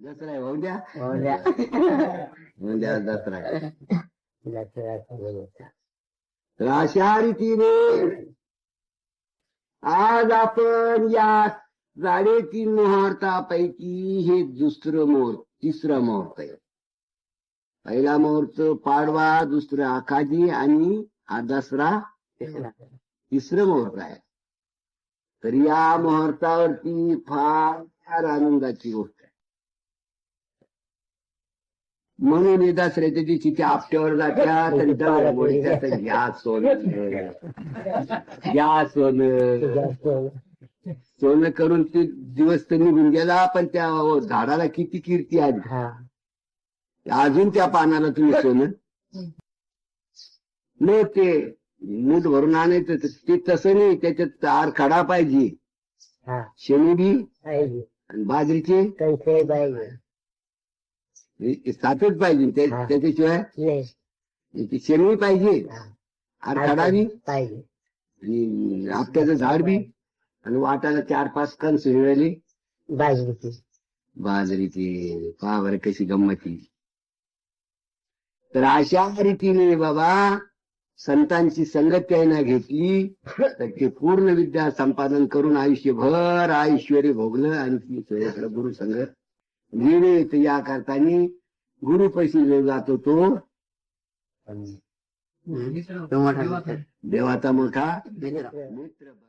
दसरा आहे द्या. आहे. तर अशा रीतीने आज आपण या साडेतीन मुहूर्तापैकी हे दुसरं मुहूर्त तिसरं मुहूर्त आहे पहिला मुहूर्त पाडवा दुसरं आखाजी आणि हा दसरा तिसरा. मुहूर्त आहे तर या मुहूर्तावरती फार फार आनंदाची गोष्ट आहे. म्हणून दसऱ्याच्या दिवशी त्या आपट्यावर जात्या दळमुळीच्या तर घ्या सोनं. घ्या सोनं. सोनं. करून ते दिवस तर निघून गेला पण त्या झाडाला किती कीर्ती आली. हा. अजून त्या पानाला तुम्ही सोनं? न ते मूठ भरून आणायचं ते तसं नाही त्याच्यात आरखडा पाहिजे. हा. शेणी बी पाहिजे. आणि बाजरीचे? पाहिजे. सातच पाहिजे. त्या- हा. त्याच्याशिवाय नाही शेणी पाहिजे. हा. आरखडा बी पाहिजे. आणि आपट्याचं झाड बी. आणि वाटायला चार पाच कणस मिळाली बाजरीची बाजरीची पहा बरं कशी गंमती तर अशा रीतीने बाबा संतांची संगत त्यानं घेतली तर ते पूर्ण विद्या संपादन करून आयुष्यभर ऐश्वर भोगलं आणि ती सगळीकडे गुरु संगत तर या करताना गुरु पैसे जातो तो. देवाचा मोठा मित्र